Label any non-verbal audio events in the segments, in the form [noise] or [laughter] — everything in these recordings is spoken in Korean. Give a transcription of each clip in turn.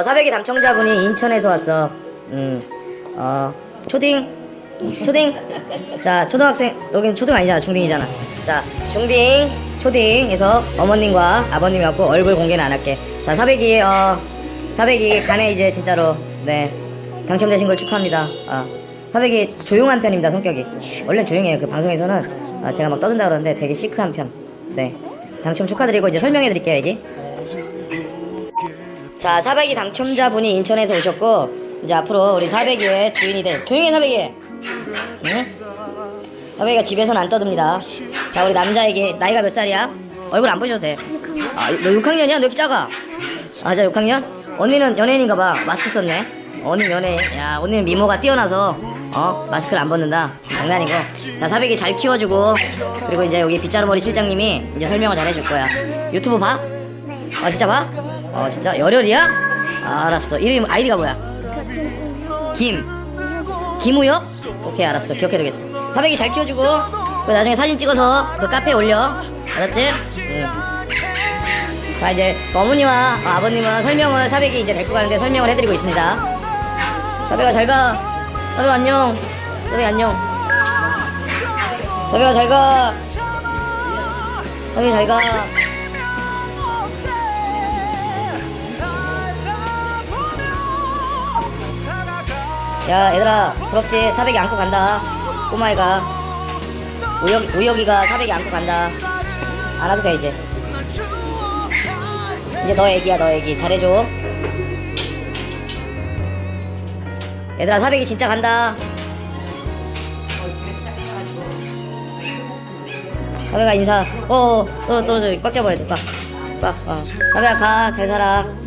어, 사백이 담청자분이 인천에서 왔어. 음, 어, 초딩, 초딩. 자, 초등학생, 여긴 초등 아니잖아, 중딩이잖아. 자, 중딩, 초딩에서 어머님과 아버님이 왔고, 얼굴 공개는 안 할게. 자, 사백이, 어, 사백이 간에 이제 진짜로, 네, 당첨되신 걸 축하합니다. 아, 사백이 조용한 편입니다, 성격이. 원래 조용해요. 그 방송에서는, 아, 제가 막 떠든다 그러는데 되게 시크한 편. 네. 당첨 축하드리고 이제 설명해 드릴게요, 여기. 자, 사백이 당첨자분이 인천에서 오셨고, 이제 앞으로 우리 사백이의 주인이 될, 조용히 해, 사백이! 응? 사백이가 집에서는 안 떠듭니다. 자, 우리 남자에게, 나이가 몇 살이야? 얼굴 안 보셔도 돼. 아, 너 6학년이야? 너 이렇게 작아? 아, 자, 6학년? 언니는 연예인인가 봐. 마스크 썼네. 언니 연예인. 야, 언니는 미모가 뛰어나서, 어, 마스크를 안 벗는다. 장난이고. 자, 사백이 잘 키워주고, 그리고 이제 여기 빗자루머리 실장님이 이제 설명을 잘 해줄 거야. 유튜브 봐? 아 진짜 봐? 어 진짜? 열혈이야? 아, 알았어. 이름 아이디가 뭐야? 김. 김우혁? 오케이 알았어. 기억해두겠어. 사백이 잘 키워주고. 그 나중에 사진 찍어서 그 카페에 올려. 알았지? 응. 자 이제 그 어머니와 어, 아버님은 설명을 사백이 이제 데리고 가는데 설명을 해드리고 있습니다. 사백아 잘가. 사백 안녕. 사백 안녕. 사백아 잘가. 사백이 잘가 야 얘들아 부럽지? 사백이 안고 간다. 꼬마애가. 우혁, 우혁이가 사백이 안고 간다. 안아도 돼 이제. 이제 너 애기야 너 애기. 잘해줘. 얘들아 사백이 진짜 간다. 사백아 인사. 어어 떨어 떨어져. 꽉 잡아야 돼꽉꽉 어. 사백아 가. 잘 살아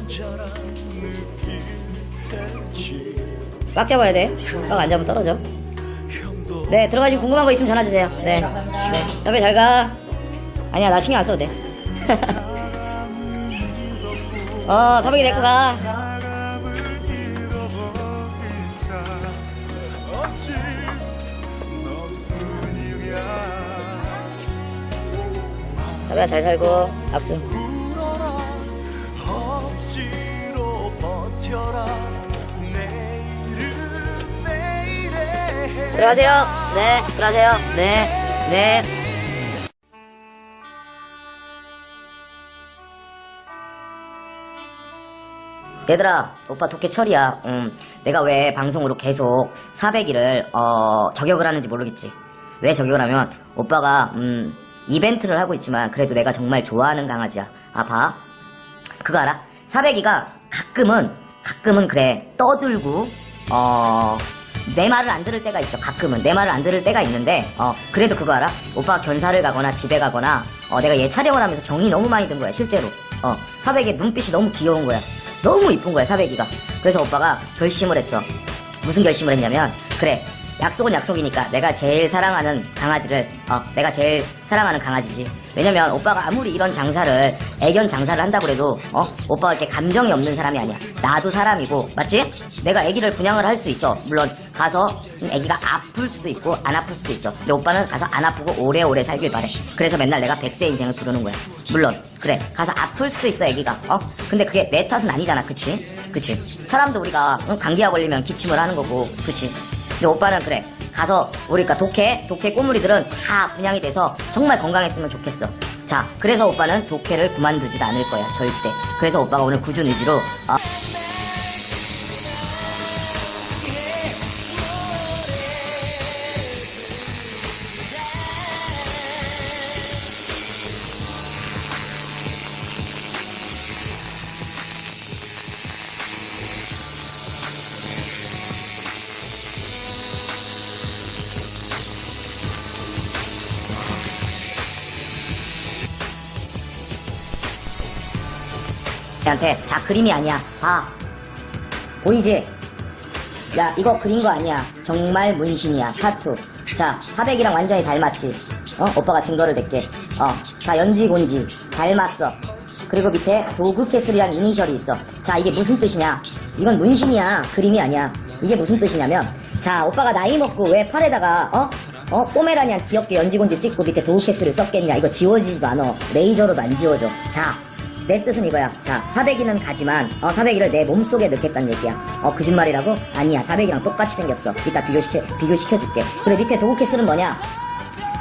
꽉 잡아야 돼. 꽉 안 잡으면 떨어져. 네, 들어가시고 궁금한 거 있으면 전화 주세요. 네. 네. 여배 잘 가. 아니야, 나 신경 안 써도 돼. [laughs] 어, 사백이 데리고 가. 사백아 잘 살고, 악수. 들어가세요. 네, 들어가세요. 네, 네. 얘들아, 오빠 도깨 철이야. 음, 내가 왜 방송으로 계속 400일을 어, 저격을 하는지 모르겠지. 왜 저격을 하면 오빠가 음, 이벤트를 하고 있지만 그래도 내가 정말 좋아하는 강아지야. 아, 봐. 그거 알아? 400이가 가끔은 가끔은 그래 떠들고 어. 내 말을 안 들을 때가 있어 가끔은. 내 말을 안 들을 때가 있는데 어 그래도 그거 알아? 오빠가 견사를 가거나 집에 가거나 어 내가 얘 촬영을 하면서 정이 너무 많이 든 거야 실제로. 어 사백의 눈빛이 너무 귀여운 거야. 너무 이쁜 거야 사백이가. 그래서 오빠가 결심을 했어. 무슨 결심을 했냐면 그래 약속은 약속이니까 내가 제일 사랑하는 강아지를 어 내가 제일 사랑하는 강아지지. 왜냐면 오빠가 아무리 이런 장사를 애견 장사를 한다고 해도 어 오빠가 이렇게 감정이 없는 사람이 아니야. 나도 사람이고 맞지? 내가 애기를 분양을 할 수 있어 물론 가서 애기가 아플 수도 있고 안 아플 수도 있어. 근데 오빠는 가서 안 아프고 오래오래 살길 바래. 그래서 맨날 내가 백세 인생을 부르는 거야. 물론 그래. 가서 아플 수도 있어 애기가. 어? 근데 그게 내 탓은 아니잖아 그치? 그치? 사람도 우리가 어, 감기가 걸리면 기침을 하는 거고 그치? 근데 오빠는 그래. 가서 우리가 독해 독해 꼬물이들은 다 분양이 돼서 정말 건강했으면 좋겠어. 자 그래서 오빠는 독해를 그만두질 않을 거야 절대. 그래서 오빠가 오늘 굳은 의지로 어, 한테 자 그림이 아니야. 봐. 보이지? 야 이거 그린 거 아니야. 정말 문신이야. 타투. 자 사백이랑 완전히 닮았지. 어? 오빠가 증거를 댈게. 어자 연지 곤지. 닮았어. 그리고 밑에 도그캐슬이라는 이니셜이 있어. 자 이게 무슨 뜻이냐? 이건 문신이야. 그림이 아니야. 이게 무슨 뜻이냐면 자 오빠가 나이 먹고 왜 팔에다가 어? 어? 꼬메라니안 귀엽게 연지곤지 찍고 밑에 도그캐슬을 썼겠냐? 이거 지워지지도 않아. 레이저로도 안 지워져. 자 내 뜻은 이거야. 자, 400이는 가지만, 어, 400이를 내 몸속에 넣겠다는 얘기야. 어, 거짓말이라고? 아니야. 400이랑 똑같이 생겼어. 이따 비교시켜, 비교시켜줄게. 그래, 밑에 도구캐스는 뭐냐?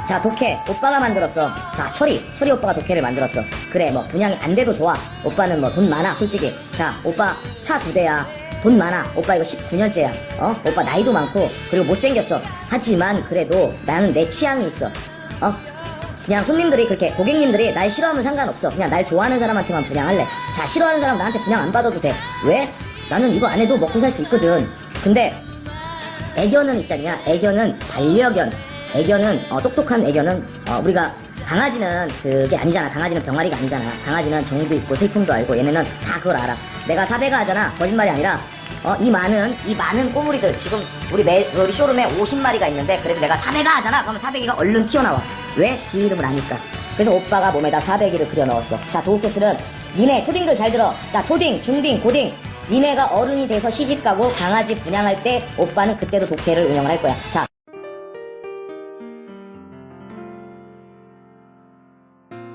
자, 독해. 오빠가 만들었어. 자, 철이. 철이 오빠가 독해를 만들었어. 그래, 뭐, 분양이 안 돼도 좋아. 오빠는 뭐, 돈 많아, 솔직히. 자, 오빠 차 두 대야. 돈 많아. 오빠 이거 19년째야. 어? 오빠 나이도 많고, 그리고 못생겼어. 하지만, 그래도 나는 내 취향이 있어. 어? 그냥 손님들이 그렇게, 고객님들이 날 싫어하면 상관없어. 그냥 날 좋아하는 사람한테만 분양할래. 자, 싫어하는 사람 나한테 분양 안 받아도 돼. 왜? 나는 이거 안 해도 먹고 살 수 있거든. 근데, 애견은 있잖냐. 애견은 반려견. 애견은 어, 똑똑한 애견은 어, 우리가 강아지는 그게 아니잖아. 강아지는 병아리가 아니잖아. 강아지는 정도 있고 슬픔도 알고 얘네는 다 그걸 알아. 내가 사배가 하잖아. 거짓말이 아니라 어, 이 많은 이 많은 꼬물이들 지금 우리 매, 우리 쇼룸에 50마리가 있는데 그래서 내가 사배가 하잖아. 그러면 사배기가 얼른 튀어나와. 왜? 지 이름을 아니까. 그래서 오빠가 몸에다 사배기를 그려 넣었어. 자, 도우캐슬은 니네 초딩들 잘 들어. 자, 초딩, 중딩, 고딩. 니네가 어른이 돼서 시집 가고 강아지 분양할 때 오빠는 그때도 독해를 운영을 할 거야. 자,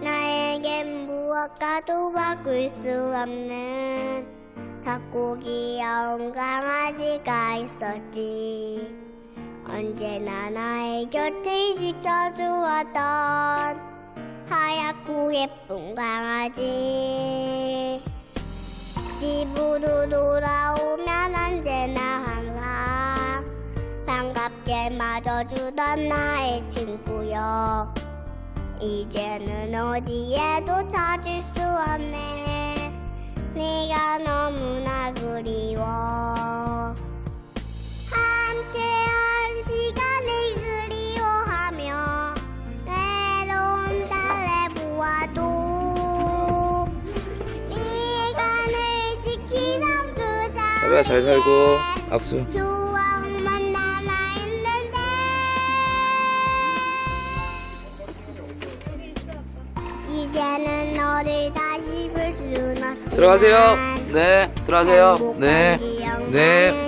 나에겐 무엇과도 바꿀 수 없는 작고 귀여운 강아지가 있었지. 언제나 나의 곁을 지켜주었던 하얗고 예쁜 강아지. 집으로 돌아오면 언제나 항상 반갑게 맞아주던 나의 친구여. 이제는 어디에도 찾을 수 없네. 네가 너무나 그리워. 사배야 잘 살고. 악수. 이제는 너를 다시 볼순 없지만 들어가세요. 네 들어가세요. 행복한 네. 기억만은 네.